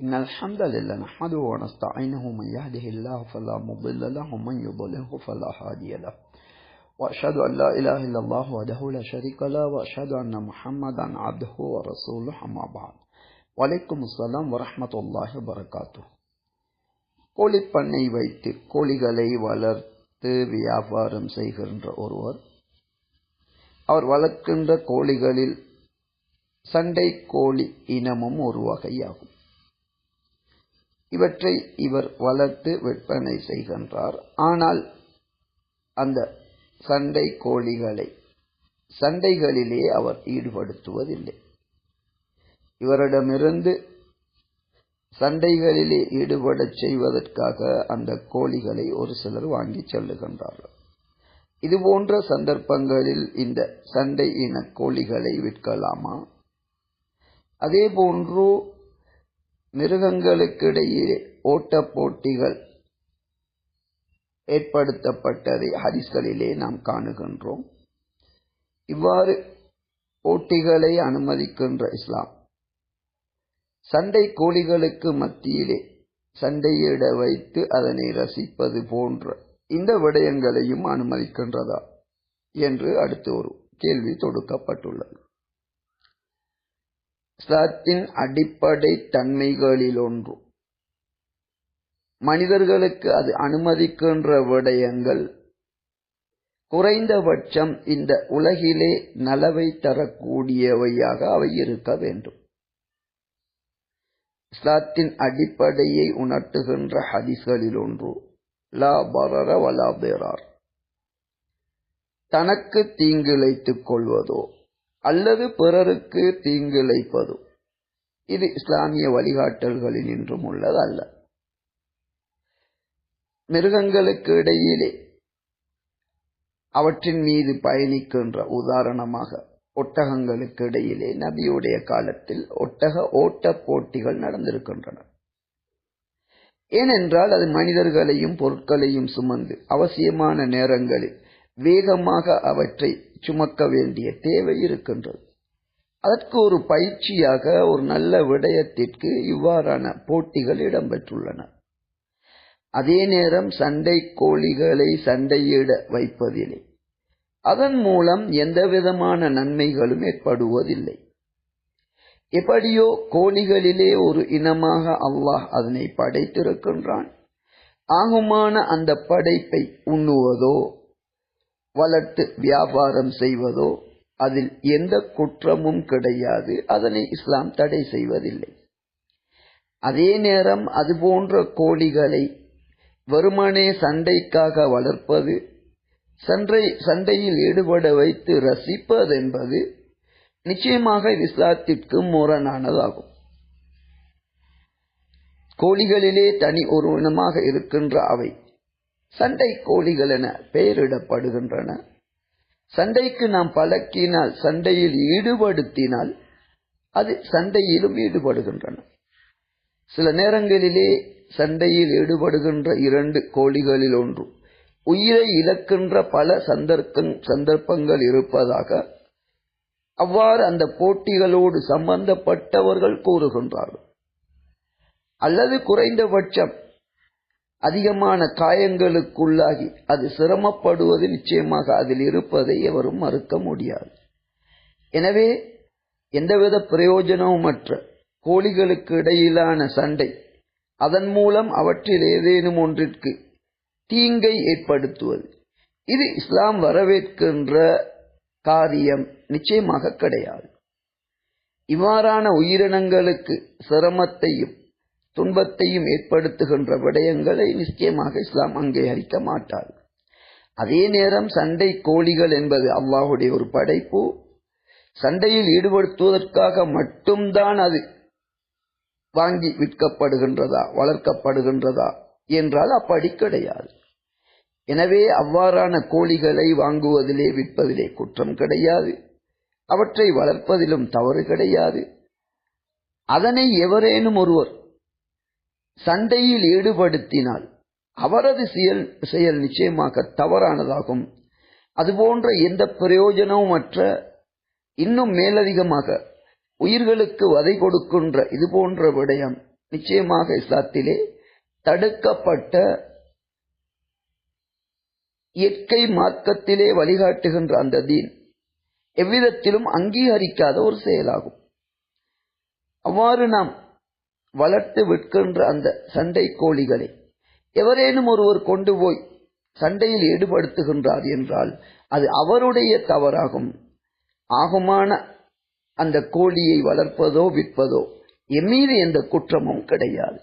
إن الحمد لله نحمده ونستعينه من يهده الله فلا مضل له ومن يضلله فلا هادي له وأشهد أن لا إله إلا الله وحده لا شريك له وأشهد أن محمدا عبده ورسوله أما بعد வலைக்கும் அஸ்லாம் வரமத்துல்லாஹி வரகாத்து கோழிப்பண்ணை வைத்து கோழிகளை வளர்த்து வியாபாரம் செய்கின்ற ஒருவர் அவர் வளர்க்கின்ற கோழிகளில் சண்டை கோழி இனமும் ஒரு வகையாகும் இவற்றை இவர் வளர்த்து விற்பனை செய்கின்றார். ஆனால் அந்த சண்டை கோழிகளை சண்டைகளிலே அவர் ஈடுபடுத்துவதில்லை. இவரிடமிருந்து சண்டைகளிலே ஈடுபடச் செய்வதற்காக அந்த கோழிகளை ஒரு சிலர் வாங்கிச் செல்லுகின்றார்கள். இது போன்ற சந்தர்ப்பங்களில் இந்த சண்டை இன கோழிகளை விற்கலாமா? அதேபோன்று மிருகங்களுக்கிடையே ஓட்ட போட்டிகள் ஏற்படுத்தப்பட்டதை ஹரிசலிலே நாம் காணுகின்றோம். இவ்வாறு போட்டிகளை அனுமதிக்கின்ற இஸ்லாம். சண்டை கோழிகளுக்கு மத்தியிலே சண்டையிட வைத்து அதனை ரசிப்பது போன்ற இந்த விடயங்களையும் அனுமதிக்கின்றதா என்று அடுத்து ஒரு கேள்வி தொடுக்கப்பட்டுள்ளது. சத்தின் அடிப்படை தன்மைகளில் ஒன்று. மனிதர்களுக்கு அது அனுமதிக்கின்ற விடயங்கள். குறைந்தபட்சம் இந்த உலகிலே நலவை தரக்கூடியவையாக அவை இருக்க வேண்டும். இஸ்லாத்தின் அடிப்படையை உணர்த்துகின்ற ஹதிஸ்களில் ஒன்று. லா பரர வலா பேரார் தனக்கு தீங்கிழைத்துக் கொள்வதோ? அல்லது பிறருக்கு தீங்கிழைப்பதும் இது இஸ்லாமிய வழிகாட்டல்களில் இன்றும் உள்ளதல்ல. மிருகங்களுக்கு இடையிலே அவற்றின் மீது பயணிக்கின்ற உதாரணமாக ஒட்டகங்களுக்கு இடையிலே நபியுடைய காலத்தில் ஒட்டக ஓட்ட போட்டிகள் நடந்திருக்கின்றன. ஏனென்றால் அது மனிதர்களையும் பொருட்களையும் சுமந்து அவசியமான நேரங்களில் வேகமாக அவற்றை சுமக்க வேண்டிய தேவை இருக்கின்றது. அதற்கு ஒரு பயிற்சியாக ஒரு நல்ல விடயத்திற்கு இவ்வாறான போட்டிகள் இடம்பெற்றுள்ளன. அதே நேரம் சண்டை கோழிகளை சண்டையிட வைப்பதில்லை அதன் மூலம் எந்த விதமான நன்மைகளும் ஏற்படுவதில்லை. எப்படியோ கோழிகளிலே ஒரு இனமாக அல்லாஹ் அதனை படைத்திருக்கின்றான். ஆகுமான அந்த படைப்பை உண்ணுவதோ வளர்த்து வியாபாரம் செய்வதோ அதில் எந்த குற்றமும் கிடையாது. அதனை இஸ்லாம் தடை செய்வதில்லை. அதே நேரம் அதுபோன்ற கோழிகளை வெறுமனே சண்டைக்காக வளர்ப்பது சண்டை சண்டையில் ஈடுபட வைத்து ரசிப்பது என்பது நிச்சயமாக இஸ்லாத்திற்கு முரணானதாகும். கோழிகளிலே தனி ஒரு இனமாக இருக்கின்ற அவை. சண்டை கோழிகள் என பெயரிடப்படுகின்றன. சண்டைக்கு நாம் பழக்கினால் சண்டையில் ஈடுபடுத்தினால் அது சண்டையிலும் ஈடுபடுகின்றன. சில நேரங்களிலே சண்டையில் ஈடுபடுகின்ற இரண்டு கோழிகளில் ஒன்று உயிரை இழக்கின்ற பல சந்தர்ப்பங் சந்தர்ப்பங்கள் இருப்பதாக அவ்வாறு அந்த போட்டிகளோடு சம்பந்தப்பட்டவர்கள் கூறுகின்றார்கள். அல்லது குறைந்தபட்சம் அதிகமான காயங்களுக்குள்ளாகி அது சிரமப்படுவது நிச்சயமாக அதில் இருப்பதை எவரும் மறுக்க முடியாது. எனவே எந்தவித பிரயோஜனமுமற்ற கோழிகளுக்கு இடையிலான சண்டை அதன் மூலம் அவற்றில் ஏதேனும் ஒன்றிற்கு தீங்கை ஏற்படுத்துவது இது இஸ்லாம் வரவேற்கின்ற காரியம் நிச்சயமாக கிடையாது. இவ்வாறான உயிரினங்களுக்கு சிரமத்தையும் துன்பத்தையும் ஏற்படுத்துகின்ற விடயங்களை நிச்சயமாக இஸ்லாம் அங்கீகரிக்க மாட்டார். அதே நேரம் சண்டை கோழிகள் என்பது அல்லாஹுடைய ஒரு படைப்பு. சண்டையில் ஈடுபடுத்துவதற்காக மட்டும்தான் அது வாங்கி விற்கப்படுகின்றதா வளர்க்கப்படுகின்றதா என்றால் அப்படி கிடையாது. எனவே அவ்வாறான கோழிகளை வாங்குவதிலே விற்பதிலே குற்றம் கிடையாது. அவற்றை வளர்ப்பதிலும் தவறு கிடையாது. அதனை எவரேனும் ஒருவர் சண்டையில் ஈடுபடுத்தினால் அவரது செயல் செயல் நிச்சயமாக தவறானதாகும். அதுபோன்ற எந்த பிரயோஜனமுமற்ற இன்னும் மேலதிகமாக உயிர்களுக்கு வதை கொடுக்கின்ற இது போன்ற விடயம் நிச்சயமாக இஸ்லாத்திலே தடுக்கப்பட்ட இயற்கை மார்க்கத்திலே வழிகாட்டுகின்ற அந்த தீன் எவ்விதத்திலும் அங்கீகரிக்காத ஒரு செயலாகும். அவ்வாறு நாம் வளர்த்து விற்கின்ற அந்த சண்டை கோழிகளை எவரேனும் ஒருவர் கொண்டு போய் சண்டையில் ஈடுபடுத்துகின்றார் என்றால் அது அவருடைய தவறாகும். ஆகுமான அந்த கோழியை வளர்ப்பதோ விற்பதோ எம்மீது எந்த குற்றமும் கிடையாது.